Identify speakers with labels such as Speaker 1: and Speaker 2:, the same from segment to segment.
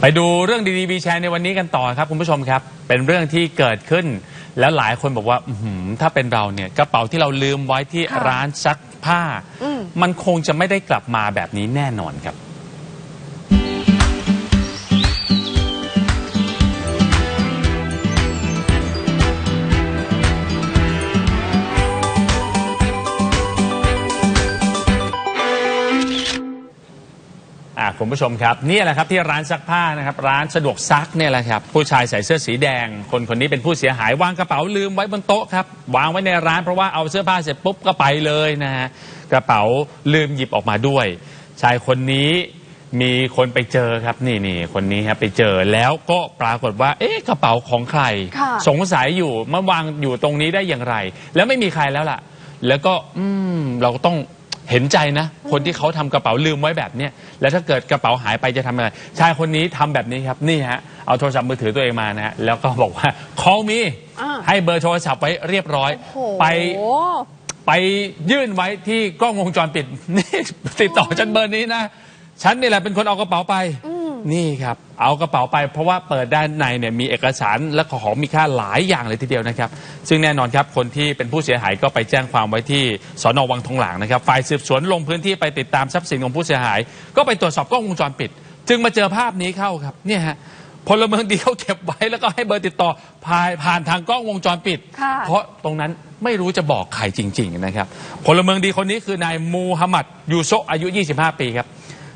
Speaker 1: ไปดูเรื่องดีๆวีแชร์ในวันนี้กันต่อครับคุณผู้ชมครับ เป็นเรื่องที่เกิดขึ้น แล้วหลายคนบอกว่าอื้อหือถ้าเป็นเราเนี่ยกระเป๋าที่เราลืมไว้ที่
Speaker 2: ค่ะ
Speaker 1: ร้านซักผ้า
Speaker 2: อืม
Speaker 1: มันคงจะไม่ได้กลับมาแบบนี้แน่นอนครับ อ่าคุณผู้ชมครับนี่แหละครับที่ร้านซักผ้านะครับร้านสะดวกซักเนี่ยแหละครับผู้ชายใส่เสื้อสีแดง คนคนนี้เป็นผู้เสียหายวางกระเป๋าลืมไว้บนโต๊ะครับวางไว้ในร้านเพราะว่าเอาเสื้อผ้าเสร็จปุ๊บก็ไปเลยนะฮะกระเป๋าลืมหยิบออกมาด้วย ชายคนนี้มีคนไปเจอครับนี่นี่คนนี้ครับไปเจอแล้วก็ปรากฏว่า เอ๊ะกระเป๋าของใคร
Speaker 2: ค่ะ
Speaker 1: สงสัยอยู่มาวางอยู่ตรงนี้ได้อย่างไร แล้วไม่มีใครแล้วล่ะ แล้วก็อืมเราก็ต้อง เห็นใจนะ คนที่เขาทำกระเป๋าลืมไว้แบบเนี้ยแล้วถ้าเกิดกระเป๋าหายไปจะทำยังไงชายคนนี้ทำแบบนี้ครับนี่ฮะเอาโทรศัพท์มือถือตัวเองมานะฮะแล้วก็บอกว่า call me
Speaker 2: อ่า
Speaker 1: ให้เบอร์โทรศัพท์ไว้เรียบร้อย
Speaker 2: โอ้โห
Speaker 1: ไป ไปยื่นไว้ที่กล้องวงจรปิด นี่ติดต่อฉันเบอร์นี้นะ ฉันนี่แหละเป็นคนเอากระเป๋าไป นี่ครับ เอากระเป๋าไปเพราะว่าเปิดด้านในเนี่ยมีเอกสารและของมีค่าหลายอย่างเลยทีเดียวนะครับ ซึ่งแน่นอนครับคนที่เป็นผู้เสียหายก็ไปแจ้งความไว้ที่สอนอวังทองหลางนะครับฝ่ายสืบสวนลงพื้นที่ไปติดตามทรัพย์สินของผู้เสียหาย ก็ไปตรวจสอบกล้องวงจรปิด จึงมาเจอภาพนี้เข้าครับเนี่ยฮะพลเมืองดีเขาเก็บไว้แล้วก็ให้เบอร์ติดต่อผ่านผ่านทางกล้องวงจรปิด
Speaker 2: ค่ะ
Speaker 1: เพราะตรงนั้นไม่รู้จะบอกใครจริง ๆ นะครับ พลเมืองดีคนนี้คือนายมูฮัมหมัดยูโซะอายุ 25 ปีครับ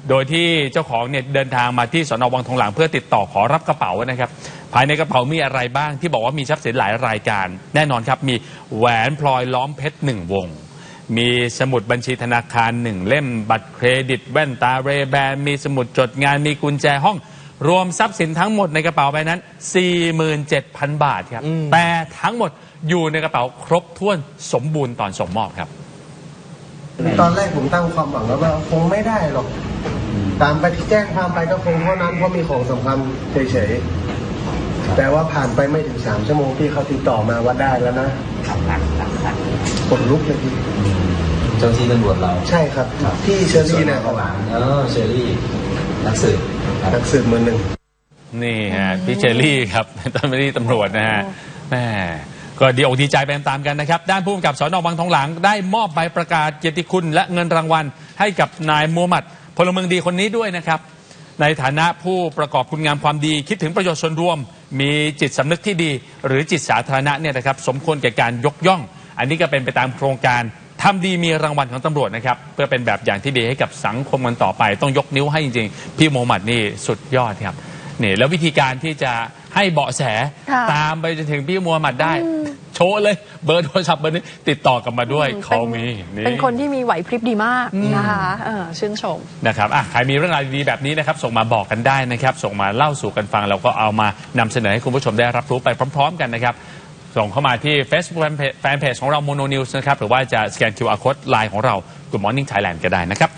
Speaker 1: โดยที่เจ้าของเนี่ยเดินทางมาที่สนวังทองหลางเพื่อติดต่อขอรับกระเป๋านะครับ ภายในกระเป๋ามีอะไรบ้างที่บอกว่ามีทรัพย์สินหลายรายการ แน่นอนครับ มีแหวนพลอยล้อมเพชรหนึ่งวง มีสมุดบัญชีธนาคารหนึ่งเล่ม บัตรเครดิต แว่นตาเรแบนมีสมุดจดงานมีกุญแจห้อง รวมทรัพย์สินทั้งหมดในกระเป๋าใบนั้น 47,000 บาทครับแต่ทั้งหมดอยู่ในกระเป๋าครบถ้วนสมบูรณ์ตอนส่งมอบครับ
Speaker 3: ตอนแรกผมตั้งความหวังแล้วว่าคงไม่ได้หรอก ตามไปที่แจ้งความไปก็คงเท่านั้นเพราะมีของสำคัญเฉยๆแต่ว่าผ่านไปไม่ถึงสามชั่วโมงที่เขาติดต่อมาว่าได้แล้วนะขนลุกเลยพี่
Speaker 4: เจ้าที่ตำรวจเรา
Speaker 3: ใช่ครับพี่เชอรี่นะค
Speaker 4: ข้า
Speaker 3: รับ
Speaker 4: งหลังเออเชอรี่นักสืบครับ
Speaker 3: นักสืบมือหนึ่ง
Speaker 1: นี่ฮะพี่เชอรี่ครับตำรวจตำรวจนะฮะแม่ก็ดีอกดีใจไปตามๆกันนะครับ ด้านผู้กำกับสอนอวังทองหลางได้มอบใบประกาศเกียรติคุณและเงินรางวัลให้กับนายมูฮัมหมัด พลเมืองดีคนนี้ด้วยนะครับ ในฐานะผู้ประกอบคุณงามความดีคิดถึงประโยชน์ส่วนรวม มีจิตสำนึกที่ดี หรือจิตสาธารณะเนี่ยนะครับ สมควรแก่การยกย่อง อันนี้ก็เป็นไปตามโครงการทำดีมีรางวัลของตำรวจนะครับ เพื่อเป็นแบบอย่างที่ดีให้กับสังคมกันต่อไป ต้องยกนิ้วให้จริงๆ พี่โมฮัมหมัดนี่สุดยอดครับนี่แล้ววิธีการที่จะ ให้เบาะแส
Speaker 2: ค่ะ
Speaker 1: ตามไปจนถึงพี่โมฮัมหมัดได้ โชว์เลยเบอร์โทรศัพท์เบอร์นี้ติดต่อกลับมาด้วย
Speaker 2: อืม
Speaker 1: เขามี
Speaker 2: เป็นคนที่มีไหวพริบดีมากนะคะเออชื่นชม
Speaker 1: นะครับอะใครมีเรื่องราวดีๆแบบนี้นะครับ ส่งมาบอกกันได้นะครับ ส่งมาเล่าสู่กันฟัง เราก็เอามานำเสนอให้คุณผู้ชมได้รับรู้ไปพร้อม ๆ กันนะครับ ส่งเข้ามาที่ Facebook Fanpage- Fanpage ของเรา Mono News นะครับ หรือว่าจะสแกน QR Code ไลน์ของเรา Good Morning Thailand ก็ได้นะครับ